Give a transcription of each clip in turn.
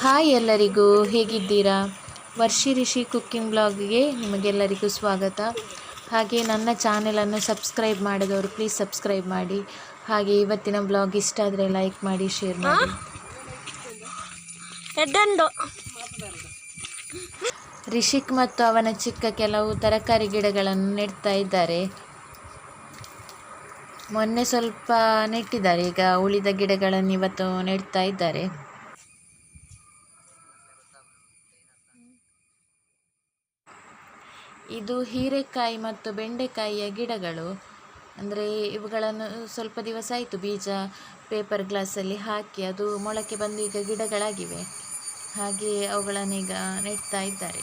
Hi ಎಲ್ಲರಿಗೂ ಹೇಗಿದ್ದೀರಾ? ವರ್ಷಿ Rishi cooking ಬ್ಲಾಗ್ಗೆ ನಿಮಗೆಲ್ಲರಿಗೂ ಸ್ವಾಗತ. ಹಾಗೆ ನನ್ನ ಚಾನೆಲನ್ನು ಸಬ್ಸ್ಕ್ರೈಬ್ ಮಾಡಿದವರು ಪ್ಲೀಸ್ ಸಬ್ಸ್ಕ್ರೈಬ್ ಮಾಡಿ. ಹಾಗೆ ಇವತ್ತಿನ ಬ್ಲಾಗ್ ಇಷ್ಟ ಆದರೆ ಲೈಕ್ ಮಾಡಿ ಶೇರ್ ಮಾಡಿ. ರಿಷಿಕ್ ಮತ್ತು ಅವನ ಚಿಕ್ಕ ಕೆಲವು ತರಕಾರಿ ಗಿಡಗಳನ್ನು ನೆಡ್ತಾ ಇದ್ದಾರೆ. ಮೊನ್ನೆ ಸ್ವಲ್ಪ ನೆಟ್ಟಿದ್ದಾರೆ ಈಗ ಉಳಿದ ಗಿಡಗಳನ್ನು ಇವತ್ತು ನೆಡ್ತಾ ಇದ್ದಾರೆ. ಇದು ಹೀರೆಕಾಯಿ ಮತ್ತು ಬೆಂಡೆಕಾಯಿಯ ಗಿಡಗಳು. ಅಂದರೆ ಇವುಗಳನ್ನು ಸ್ವಲ್ಪ ದಿವಸ ಆಯಿತು ಬೀಜ ಪೇಪರ್ ಗ್ಲಾಸಲ್ಲಿ ಹಾಕಿ ಅದು ಮೊಳಕೆ ಬಂದು ಈಗ ಗಿಡಗಳಾಗಿವೆ. ಹಾಗೆಯೇ ಅವುಗಳನ್ನೀಗ ನೆಡ್ತಾ ಇದ್ದಾರೆ.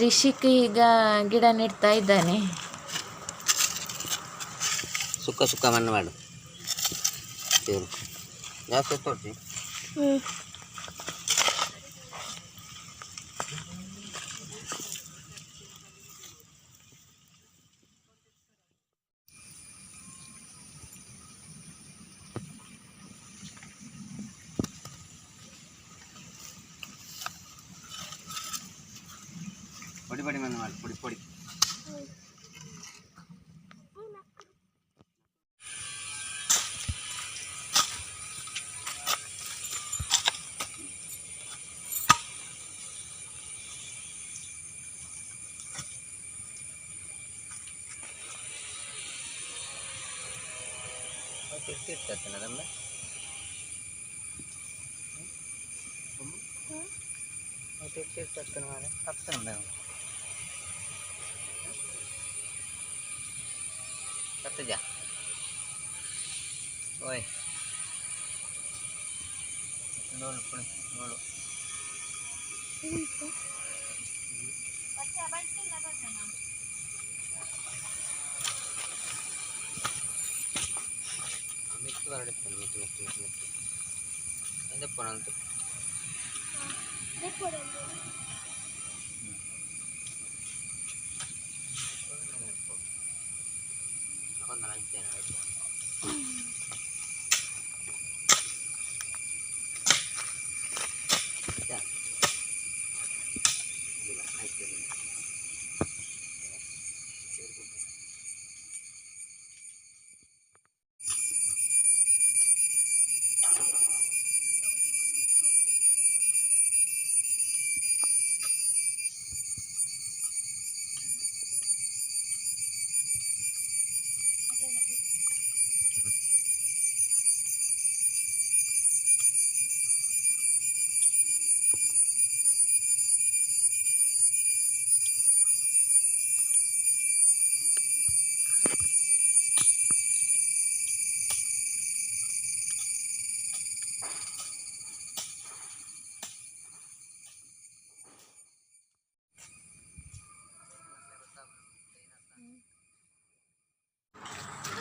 ರಿಷಿಕ್ ಈಗ ಗಿಡ ನೆಡ್ತಾ ಇದ್ದಾನೆ. ಸುಕ್ಕ ಸುಕ್ಕ ಮಣ್ಣು ಮಾಡು. ಜಾಸ್ತಿ ತೋರಿಸಿ పడి మంది వాళ్ళు పొడి పొడి తీసుకొస్తున్నదమ్మా తీసుకొస్తున్నాం అత్తనం ಇರ್ತೈತೆ ಮಾರೆ ಹತ್ತು Satu aja. Oi. Nol, pun nol. Mix ಬರಡುತ್ತೆ na lang din.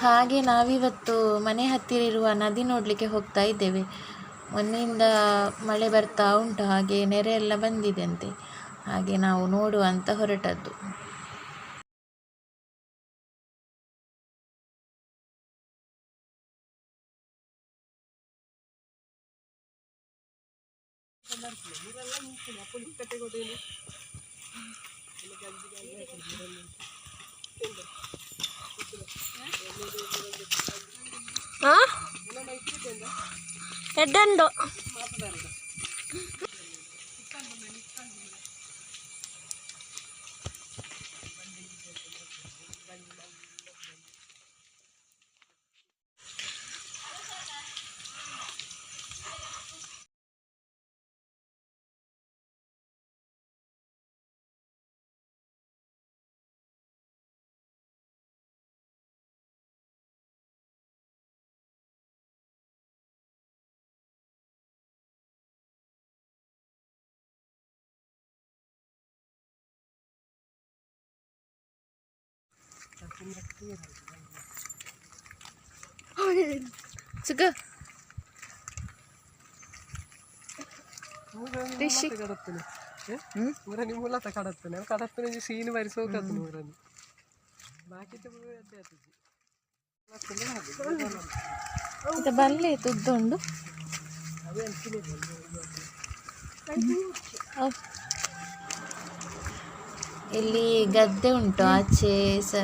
ಹಾಗೆ ನಾವಿವತ್ತು ಮನೆ ಹತ್ತಿರ ಇರುವ ನದಿ ನೋಡಲಿಕ್ಕೆ ಹೋಗ್ತಾ ಇದ್ದೇವೆ. ಮೊನ್ನೆಯಿಂದ ಮಳೆ ಬರ್ತಾ ಉಂಟು, ಹಾಗೆ ನೆರೆ ಎಲ್ಲ ಬಂದಿದೆ ಅಂತೆ. ಹಾಗೆ ನಾವು ನೋಡುವ ಅಂತ ಹೊರಟದ್ದು. ആ? എഡുണ്ടോ Sıkı. Dişi. ಮುರನಿ ಮೂಲತ ಕಡತ್ತನೆ ಕಡತ್ತನೆ ಸೀನ್ ಬರಿಸೋಕತ್ತು ಮುರನಿ ಬಾಕಿ ಇದು ಬಲ್ಲಿ ತುದ್ದುಂಡು ಇಲ್ಲಿ ಗದ್ದೆ ಉಂಟು ಆಚೆ ಸ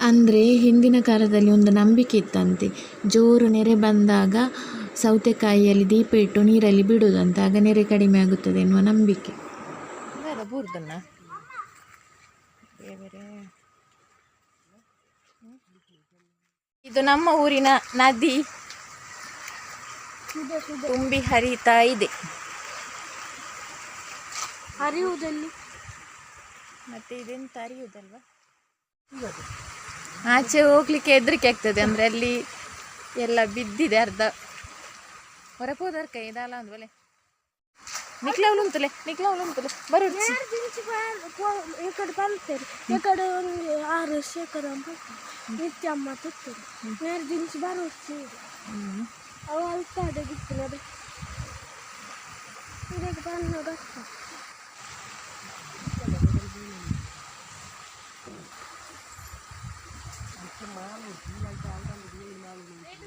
ಅಂದರೆ ಹಿಂದಿನ ಕಾಲದಲ್ಲಿ ಒಂದು ನಂಬಿಕೆ ಇತ್ತಂತೆ. ಜೋರು ನೆರೆ ಬಂದಾಗ ಸೌತೆಕಾಯಿಯಲ್ಲಿ ದೀಪ ಇಟ್ಟು ನೀರಲ್ಲಿ ಬಿಡುವುದಂತೆ ಆಗ ನೆರೆ ಕಡಿಮೆ ಆಗುತ್ತದೆ ಎನ್ನುವ ನಂಬಿಕೆ. ಇದು ನಮ್ಮ ಊರಿನ ನದಿ. ತುಂಬಿ ಹರಿತಾ ಇದೆ. ಹರಿಯುವುದಲ್ಲಿ? ಮತ್ತೆ ಇದೆಂತ ಅರಿಯುವುದಲ್ವಾ ಆಚೆ ಹೋಗ್ಲಿಕ್ಕೆ ಹೆದರಿಕೆ ಆಗ್ತದೆ ಅಂದರೆ ಅಲ್ಲಿ ಎಲ್ಲ ಬಿದ್ದಿದೆ ಅರ್ಧ. ಹೊರಪೋದರ್ ಕೈ ಇದಲ್ಲ ಅಂದ್ವಲೆ ನಿಕ್ಲವ್ಲು ಉಂತಲೆ ನಿಕ್ಲವ್ಲು ಉಂತಲೆ ಬರು. ಈ ಕಡೆ ಬಂತಾರೆ. ಈ ಕಡೆ ಒಂದು ಆರು ಶೇಖರ ನಿತ್ಯ ಅಮ್ಮ ತುತ್ತರು ಮೇರೆ ದಿನಸಿ ಬರು ಅವು ಅಲ್ಪ ಅಡಗಿತ್ತು ನೋಡಿ ಇದಕ್ಕೆ ಬಂದಾಗ 妈，你急呀！你咋的？你妈。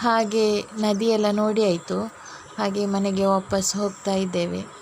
ಹಾಗೆ ನದಿಯೆಲ್ಲ ನೋಡಿ ಆಯಿತು. ಹಾಗೆ ಮನೆಗೆ ವಾಪಸ್ ಹೋಗ್ತಾ ಇದ್ದೇವೆ.